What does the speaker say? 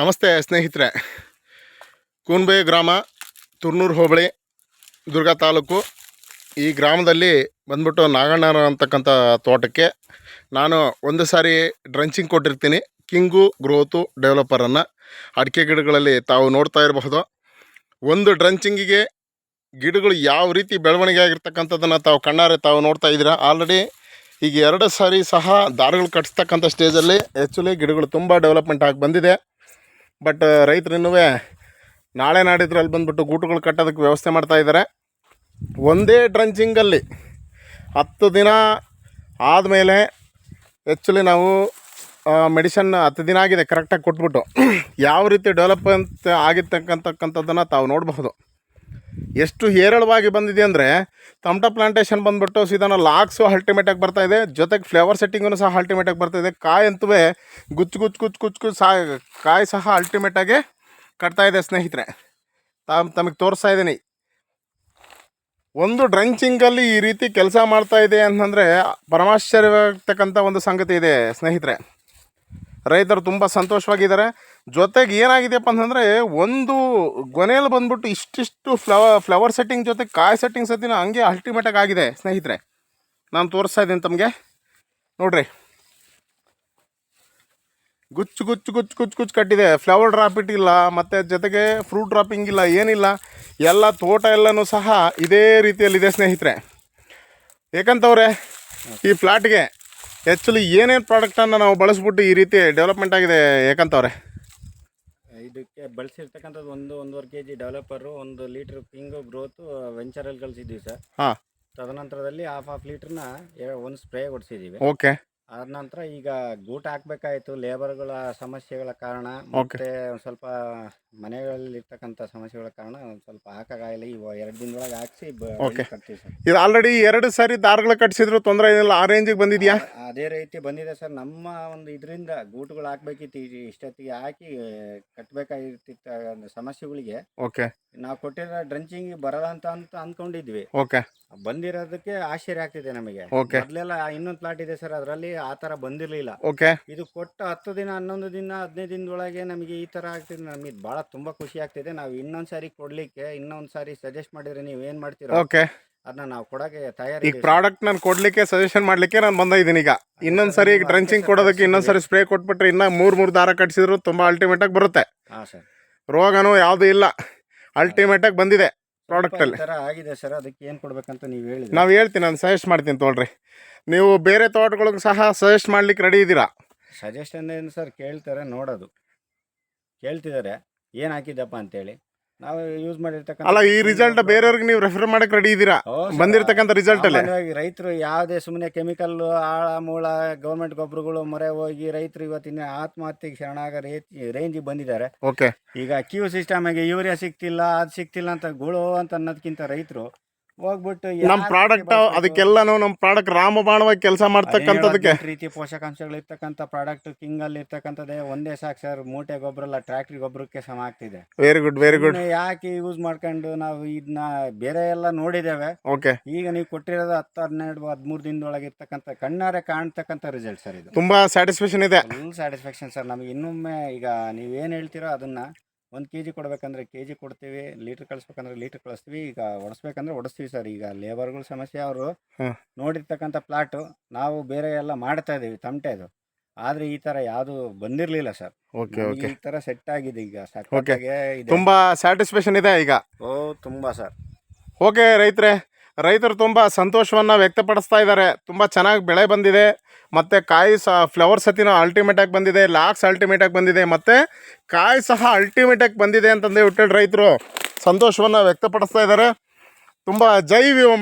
ನಮಸ್ತೆ ಸ್ನೇಹಿತರೆ. ಕೂನ್ಬೆ ಗ್ರಾಮ, ತುರ್ನೂರು ಹೋಬಳಿ, ದುರ್ಗ ತಾಲೂಕು. ಈ ಗ್ರಾಮದಲ್ಲಿ ಬಂದ್ಬಿಟ್ಟು ನಾಗಣ್ಣನ ಅಂತಕ್ಕಂಥ ತೋಟಕ್ಕೆ ನಾನು ಒಂದು ಸಾರಿ ಡ್ರಂಚಿಂಗ್ ಕೊಟ್ಟಿರ್ತೀನಿ. ಕಿಂಗು ಗ್ರೋತು ಡೆವಲಪರನ್ನು ಅಡಿಕೆ ಗಿಡಗಳಲ್ಲಿ ತಾವು ನೋಡ್ತಾ ಇರಬಹುದು. ಒಂದು ಡ್ರಂಚಿಂಗಿಗೆ ಗಿಡಗಳು ಯಾವ ರೀತಿ ಬೆಳವಣಿಗೆ ಆಗಿರ್ತಕ್ಕಂಥದ್ದನ್ನು ತಾವು ಕಣ್ಣಾರೆ ತಾವು ನೋಡ್ತಾ ಇದ್ದೀರಾ? ಆಲ್ರೆಡಿ ಈಗ ಎರಡು ಸಾರಿ ಸಹ ದಾರಗಳು ಕಟ್ಟಿಸ್ತಕ್ಕಂಥ ಸ್ಟೇಜಲ್ಲಿ ಆ್ಯಕ್ಚುಲಿ ಗಿಡಗಳು ತುಂಬ ಡೆವಲಪ್ಮೆಂಟ್ ಆಗಿ ಬಂದಿದೆ. ಬಟ್ ರೈತರು ನಾಳೆ ನಾಡಿದ್ರೆ ಅಲ್ಲಿ ಬಂದ್ಬಿಟ್ಟು ಗೂಟುಗಳು ಕಟ್ಟೋದಕ್ಕೆ ವ್ಯವಸ್ಥೆ ಮಾಡ್ತಾ ಇದ್ದಾರೆ ಒಂದೇ ಡ್ರಂಚಿಂಗಲ್ಲಿ ಹತ್ತು ದಿನ ಆದಮೇಲೆ ಆ್ಯಕ್ಚುಲಿ ನಾವು ಮೆಡಿಸನ್ ಹತ್ತು ದಿನ ಆಗಿದೆ ಕರೆಕ್ಟಾಗಿ ಕೊಟ್ಬಿಟ್ಟು. ಯಾವ ರೀತಿ ಡೆವಲಪ್ಮೆಂಟ್ ಆಗಿರ್ತಕ್ಕಂತಕ್ಕಂಥದ್ದನ್ನು ತಾವು ನೋಡಬಹುದು. ಎಷ್ಟು ಹೇರಳವಾಗಿ ಬಂದಿದೆ ಅಂದರೆ ತಮಟ ಪ್ಲಾಂಟೇಶನ್ ಬಂದ್ಬಿಟ್ಟು ಸೀದಾನ ಲಾಕ್ಸು ಅಲ್ಟಿಮೇಟಾಗಿ ಬರ್ತಾ ಇದೆ. ಜೊತೆಗೆ ಫ್ಲೇವರ್ ಸೆಟ್ಟಿಂಗೂ ಸಹ ಅಲ್ಟಿಮೇಟಾಗಿ ಬರ್ತಾ ಇದೆ. ಕಾಯಿ ಅಂತೂ ಗುಚ್ಚು ಗುಚ್ಚು ಗುಚ್ಚು ಗುಚ್ಚು ಗುಚ್ಚು ಸಾ, ಕಾಯಿ ಸಹ ಅಲ್ಟಿಮೇಟಾಗಿ ಕಟ್ತಾ ಇದೆ ಸ್ನೇಹಿತರೆ. ತಮ್, ತಮಗೆ ತೋರಿಸ್ತಾ ಇದ್ದೀನಿ. ಒಂದು ಡ್ರಂಚಿಂಗಲ್ಲಿ ಈ ರೀತಿ ಕೆಲಸ ಮಾಡ್ತಾ ಇದೆ ಅಂತಂದರೆ ಪರಮಾಶ್ಚರ್ಯವಾಗ್ತಕ್ಕಂಥ ಒಂದು ಸಂಗತಿ ಇದೆ ಸ್ನೇಹಿತರೆ. ರೈತರು ತುಂಬ ಸಂತೋಷವಾಗಿದ್ದಾರೆ. ಜೊತೆಗೆ ಏನಾಗಿದೆಯಪ್ಪ ಅಂತಂದರೆ ಒಂದು ಗೊನೆಯಲ್ಲಿ ಬಂದ್ಬಿಟ್ಟು ಇಷ್ಟಿಷ್ಟು ಫ್ಲವರ್ ಫ್ಲವರ್ ಸೆಟ್ಟಿಂಗ್ ಜೊತೆ ಕಾಯಿ ಸೆಟ್ಟಿಂಗ್ ಸತಿನ ಹಂಗೆ ಅಲ್ಟಿಮೇಟಾಗಿ ಆಗಿದೆ, ಸ್ನೇಹಿತರೆ. ನಾನು ತೋರಿಸ್ತಾ ಇದ್ದೀನಿ ತಮಗೆ. ನೋಡ್ರಿ. ಗುಚ್ಚು ಗುಚ್ಚು ಗುಚ್ಚು ಗುಚ್ಚು ಗುಚ್ಚು ಕಟ್ಟಿದೆ. ಫ್ಲವರ್ ಡ್ರಾಪ್ ಇಲ್ಲ, ಮತ್ತು ಜೊತೆಗೆ ಫ್ರೂಟ್ ಡ್ರಾಪಿಂಗ್ ಇಲ್ಲ, ಏನಿಲ್ಲ. ಎಲ್ಲ ತೋಟ ಎಲ್ಲನೂ ಸಹ ಇದೇ ರೀತಿಯಲ್ಲಿದೆ, ಸ್ನೇಹಿತರೆ. ಏಕಂತವ್ರೆ, ಈ ಫ್ಲಾಟ್ಗೆ ಆ್ಯಕ್ಚುಲಿ ಏನೇನು ಪ್ರಾಡಕ್ಟನ್ನು ನಾವು ಬಳಸ್ಬಿಟ್ಟು ಈ ರೀತಿ ಡೆವಲಪ್ಮೆಂಟ್ ಆಗಿದೆ ಏಕಂತವ್ರೆ ಇದಕ್ಕೆ ಬಳಸಿರ್ತಕ್ಕಂಥದ್ದು ಒಂದು ಒಂದೂವರೆ ಕೆ ಜಿ ಡೆವಲಪರು ಒಂದು ಲೀಟ್ರ್ ಪಿಂಗು ಗ್ರೋತು ವೆಂಚರಲ್ಲಿ ಕಳಿಸಿದ್ದೀವಿ ಸರ್. ಹಾಂ. ತದನಂತರದಲ್ಲಿ ಹಾಫ್ ಹಾಫ್ ಲೀಟ್ರನ್ನ ಒಂದು ಸ್ಪ್ರೇ ಕೊಡಿಸಿದ್ದೀವಿ ಓಕೆ ಆದ ನಂತರ ಈಗ ಗೂಟ ಹಾಕ್ಬೇಕಾಯ್ತು ಲೇಬರ್ಗಳ ಸಮಸ್ಯೆಗಳ ಕಾರಣ ಮತ್ತೆ ಒಂದು ಸ್ವಲ್ಪ ಮನೆಗಳಲ್ಲಿ ಇರ್ತಕ್ಕಂಥ ಸಮಸ್ಯೆಗಳ ಕಾರಣ ಒಂದು ಸ್ವಲ್ಪ ಹಾಕಾಗಲ್ಲ ಈ ಎರಡು ದಿನದೊಳಗೆ ಹಾಕ್ಸಿ ಬ- Okay. ಕಟ್ತೀವಿ ಸರ್. ಇದು ಆಲ್ರೆಡಿ ಎರಡು ಸಾರಿ ದಾರಗಳು ಕಟ್ಸಿದ್ರು ತೊಂದರೆ ಏನಿಲ್ಲ. ಆ ರೇಂಜಿಗೆ ಬಂದಿದ್ಯಾ? ಅದೇ ರೀತಿ ಬಂದಿದೆ ಸರ್. ನಮ್ಮ ಒಂದು ಇದರಿಂದ ಗೂಟುಗಳು ಹಾಕ್ಬೇಕಿತ್ತು. ಈ- ಇಷ್ಟೊತ್ತಿಗೆ ಹಾಕಿ ಕಟ್ಟಬೇಕಾಗಿರ್ತಿತ್ತ ಸಮಸ್ಯೆಗಳಿಗೆ. ಓಕೆ ನಾವು ಕೊಟ್ಟಿರೋ ಡ್ರಂಚಿಂಗ್ ಬರಲ್ಲ ಅಂತ ಅಂತ ಅಂದ್ಕೊಂಡಿದ್ವಿ. ಓಕೆ ಬಂದಿರೋದಕ್ಕೆ ಆಶ್ಚರ್ಯ ಆಗ್ತಿದೆ ನಮಗೆ. Okay. ಮೊದಲೆಲ್ಲ ಇನ್ನೊಂದು ಪ್ಲಾಟ್ ಇದೆ ಸರ್. ಅದರಲ್ಲಿ ಆ ಥರ ಬಂದಿರಲಿಲ್ಲ. ಓಕೆ. ಇದು ಕೊಟ್ಟ ಹತ್ತು ದಿನ ಹನ್ನೊಂದು ದಿನ ಹದಿನೈದು ದಿನದೊಳಗೆ ನಮಗೆ ಈ ತರ ಆಗ್ತಿದೆ. ನಮಗೆ ಬಹಳ ತುಂಬಾ ಖುಷಿ ಆಗ್ತಿದೆ. ನಾವು ಇನ್ನೊಂದು ಸಾರಿ ಕೊಡಲಿಕ್ಕೆ ಇನ್ನೊಂದು ಸಾರಿ ಸಜೆಸ್ಟ್ ಮಾಡಿದ್ರೆ ನೀವು ಏನು ಮಾಡ್ತೀರೋ ಓಕೆ. ಅದನ್ನ ನಾವು ಕೊಡಕ್ಕೆ ತಯಾರಿ ಈಗ ಪ್ರಾಡಕ್ಟ್ ನಾನು ಕೊಡ್ಲಿಕ್ಕೆ ಸಜೆಷನ್ ಮಾಡ್ಲಿಕ್ಕೆ ನಾನು ಬಂದಿದ್ದೀನಿ ಈಗ. ಇನ್ನೊಂದು ಸಾರಿ ಈಗ ಡ್ರಂಚಿಂಗ್ ಕೊಡೋದಕ್ಕೆ ಇನ್ನೊಂದು ಸಾರಿ ಸ್ಪ್ರೇ ಕೊಟ್ಬಿಟ್ರೆ ಇನ್ನ ಮೂರು ಮೂರು ದಾರ ಕಟ್ಸಿದ್ರು ಅಲ್ಟಿಮೇಟ್ ಆಗಿ ಬರುತ್ತೆ. ರೋಗನು ಸರ್. ರೋಗನೂ ಯಾವುದೂ ಇಲ್ಲ. ಅಲ್ಟಿಮೇಟಾಗಿ ಬಂದಿದೆ ಪ್ರಾಡಕ್ಟ್ ಅಲ್ಲಿ. ಆಗಿದೆ ಸರ್ ಅದಕ್ಕೆ ಏನು ಕೊಡ್ಬೇಕಂತ ನೀವು ಹೇಳಿ ನಾವು ಹೇಳ್ತೀನಿ ನಾನು ಸಜೆಸ್ಟ್ ಮಾಡ್ತೀನಿ ತೊಗೊಳ್ರಿ. ನೀವು ಬೇರೆ ತೋಟಗಳಿಗೆ ಸಹ ಸಜೆಸ್ಟ್ ಮಾಡ್ಲಿಕ್ಕೆ ರೆಡಿ ಇದ್ದೀರಾ? ಸಜೆಷನ್ ಏನು ಸರ್ ಕೇಳ್ತಾರೆ ನೋಡೋದು. ಕೇಳ್ತಿದ್ದಾರೆ ಏನು ಹಾಕಿದ್ದಪ್ಪ ಅಂತೇಳಿ. ನಾವು ಯೂಸ್ ಮಾಡಿರ್ತಕ್ಕಂಥ ಅಲ್ಲ ಈ ರಿಸಲ್ಟ್ ಬೇರೆಯವ್ರಿಗೆ ನೀವು ರೆಫರ್ ಮಾಡಕ್ಕೆ ರೆಡಿ ಇದ್ದೀರಾ? ಬಂದಿರತಕ್ಕಂಥ ರಿಸಲ್ಟ್ ಅಲ್ಲಿ? ರೈತರು ಯಾವುದೇ ಸುಮ್ಮನೆ ಕೆಮಿಕಲ್ ಆಳ ಮೂಳ ಗೌರ್ಮೆಂಟ್ ಗೊಬ್ಬರಗಳು ಮೊರೆ ಹೋಗಿ ರೈತರು ಇವತ್ತಿನ ಆತ್ಮಹತ್ಯೆಗೆ ಶರಣಾಗ ರೇಂಜಿಗೆ ಬಂದಿದ್ದಾರೆ. ಓಕೆ ಈಗ ಕ್ಯೂ ಸಿಸ್ಟಮ್ಗೆ ಯೂರಿಯಾ ಸಿಕ್ತಿಲ್ಲ ಅದು ಸಿಕ್ತಿಲ್ಲ ಅಂತ ಗುಳು ಅಂತ ಅನ್ನೋದಕ್ಕಿಂತ ರೈತರು ಹೋಗ್ಬಿಟ್ಟು ನಮ್ಮ ಪ್ರಾಡಕ್ಟ್ ಅದಕ್ಕೆಲ್ಲ ಅದಕ್ಕೆಲ್ಲನೂ ನಮ್ಮ ಪ್ರಾಡಕ್ಟ್ ರಾಮಬಾಣವಾಗಿ ಕೆಲಸ ಮಾಡ್ತಕ್ಕಂಥದಕ್ಕೆ. ರೀತಿ ಪೋಷಕಾಂಶಗಳು ಇರ್ತಕ್ಕಂಥ ಪ್ರಾಡಕ್ಟ್ ಕಿಂಗ್ ಅಲ್ಲಿ ಇರ್ತಕ್ಕಂಥದ್ದೇ ಒಂದೇ ಸಾಕು ಸರ್ ಮೂಟೆ ಗೊಬ್ಬರ ಅಲ್ಲ ಟ್ರ್ಯಾಕ್ಟ್ರಿ ಗೊಬ್ಬರಕ್ಕೆ ಸಮ ಆಗ್ತಿದೆ. ವೆರಿ ಗುಡ್ ವೆರಿ ಗುಡ್ ಯಾಕೆ ಯೂಸ್ ಮಾಡ್ಕೊಂಡು ನಾವು ಇದನ್ನ ಬೇರೆ ಎಲ್ಲ ನೋಡಿದ್ದೇವೆ. ಓಕೆ ಈಗ ನೀವು ಕೊಟ್ಟಿರೋದು ಹತ್ತು ಹನ್ನೆರಡು ಹದಿಮೂರು ದಿನದೊಳಗೆ ಇರ್ತಕ್ಕಂಥ ಕಣ್ಣಾರೆ ಕಾಣ್ತಕ್ಕಂಥ ರಿಸಲ್ಟ್ ಸರ್ ಇದು. ತುಂಬಾ ಸ್ಯಾಟಿಸ್ಫ್ಯಾಕ್ಷನ್ ಇದೆ. ಫುಲ್ ಸ್ಯಾಟಿಸ್ಫ್ಯಾಕ್ಷನ್ ಸರ್ ನಮಗೆ ಇನ್ನೊಮ್ಮೆ ಈಗ ನೀವು ಏನು ಹೇಳ್ತೀರೋ ಅದನ್ನ ಒಂದು ಕೆ ಜಿ ಕೊಡಬೇಕಂದ್ರೆ ಕೆ ಜಿ ಕೊಡ್ತೀವಿ ಲೀಟ್ರ್ ಕಳಿಸ್ಬೇಕಂದ್ರೆ ಲೀಟ್ರ್ ಕಳಿಸ್ತೀವಿ ಈಗ ಒಡಿಸ್ಬೇಕಂದ್ರೆ ಒಡಿಸ್ತೀವಿ ಸರ್. ಈಗ ಲೇಬರ್ಗಳ ಸಮಸ್ಯೆ ಅವರು. ನೋಡಿರ್ತಕ್ಕಂಥ ಪ್ಲಾಟು ನಾವು ಬೇರೆ ಎಲ್ಲ ಮಾಡ್ತಾ ಇದ್ದೀವಿ ತಮಟೆ ಅದು ಆದರೆ ಈ ಥರ ಯಾವುದು ಬಂದಿರಲಿಲ್ಲ ಸರ್. Okay okay. ಈ ಥರ ಸೆಟ್ ಆಗಿದೆ ಈಗ. ಸರ್ ಓಕೆ ತುಂಬಾ ಸ್ಯಾಟಿಸ್ಫ್ಯಾಕ್ಷನ್ ಇದೆ ಈಗ. ಓ ತುಂಬ ಸರ್. ಓಕೆ ರೈತರೆ. ರೈತರು ತುಂಬ ಸಂತೋಷವನ್ನು ವ್ಯಕ್ತಪಡಿಸ್ತಾ ಇದ್ದಾರೆ. ತುಂಬ ಚೆನ್ನಾಗಿ ಬೆಳೆ ಬಂದಿದೆ. ಮತ್ತು ಕಾಯಿ ಸಹ ಫ್ಲವರ್ ಸತಿನ ಅಲ್ಟಿಮೇಟಾಗಿ ಬಂದಿದೆ. ಲಾಕ್ಸ್ ಅಲ್ಟಿಮೇಟಾಗಿ ಬಂದಿದೆ. ಮತ್ತು ಕಾಯಿ ಸಹ ಅಲ್ಟಿಮೇಟಾಗಿ ಬಂದಿದೆ ಅಂತಂದು ರೈತರು ಸಂತೋಷವನ್ನು ವ್ಯಕ್ತಪಡಿಸ್ತಾ ಇದ್ದಾರೆ. ತುಂಬ ಜೈ ವಿವೋ